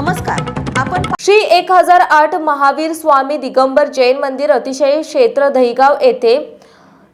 नमस्कार. आपण श्री एक हजार आठ महावीर स्वामी दिगंबर जैन मंदिर अतिशय क्षेत्र दहिगाव येथे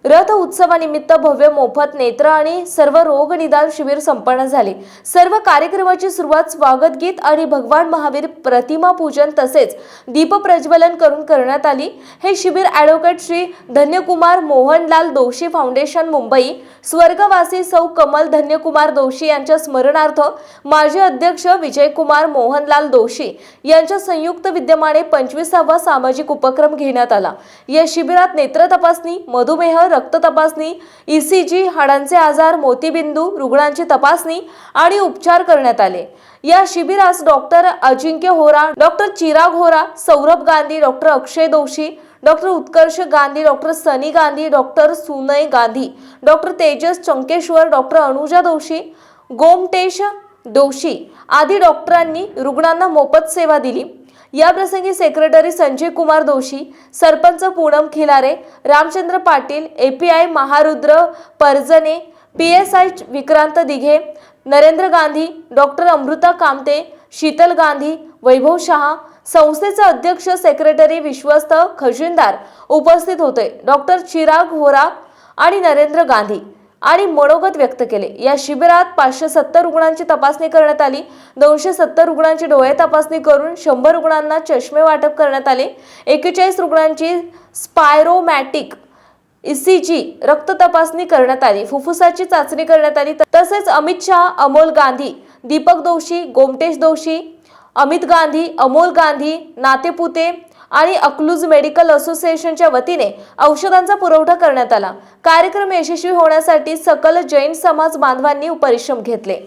रथ उत्सवानिमित्त भव्य मोफत नेत्र आणि सर्व रोग निदान शिबिर संपन्न झाले. सर्व कार्यक्रमाची सुरुवात स्वागत गीत आणि भगवान महावीर प्रतिमा पूजन तसेच दीप प्रज्वलन करून करण्यात आली. हे शिबिर ॲडव्होकेट श्री धन्यकुमार मोहनलाल दोशी फाउंडेशन मुंबई स्वर्गवासी सौ कमल धन्यकुमार दोशी यांच्या स्मरणार्थ माजी अध्यक्ष विजयकुमार मोहनलाल दोशी यांच्या संयुक्त विद्यमाने पंचवीसावा सामाजिक उपक्रम घेण्यात आला. या शिबिरात नेत्र तपासणी मधुमेह रक्त तपासणी ईसीजी हाडांचे आजार मोतीबिंदू रुग्णांची तपासणी आणि उपचार करण्यात आले. या शिबिरास डॉक्टर अजिंक्य Hora doctor Chirag Hora Saurabh Gandhi doctor Akshay Doshi doctor Utkarsh Gandhi doctor Sunny Gandhi doctor Sunay Gandhi doctor Tejas Chankeshwar doctor Anuja Doshi Gomtesh Doshi आदी डॉक्टरांनी रुग्णांना मोफत सेवा दिली. या प्रसंगी secretary Sanjay Kumar Doshi sarpanch Poonam Khilare Ramchandra Patil API Maharudra Parjane P S I Vikrant Dighe Narendra Gandhi doctor Amruta Kamte Sheetal Gandhi Vaibhav Shah संस्थेचे अध्यक्ष सेक्रेटरी विश्वस्त खजिनदार उपस्थित होते. डॉक्टर चिराग होरा आणि नरेंद्र गांधी. आणि मनोगत व्यक्त केले. या शिबिरात पाचशे सत्तर रुग्णांची तपासणी करण्यात आली. दोनशे सत्तर रुग्णांची डोळे तपासणी करून शंभर रुग्णांना चष्मे वाटप करण्यात आले. एकेचाळीस रुग्णांची स्पायरोमॅटिक ईसीजी रक्त तपासणी करण्यात आली. फुफ्फुसाची चाचणी करण्यात आली. तसेच अमित शहा अमोल गांधी दीपक दोशी गोमटेश दोशी अमित गांधी अमोल गांधी नातेपुते आणि अकलूज मेडिकल असोसिएशनच्या वतीने औषधांचा पुरवठा करण्यात आला. कार्यक्रम यशस्वी होण्यासाठी सकल जैन समाज बांधवांनी परिश्रम घेतले.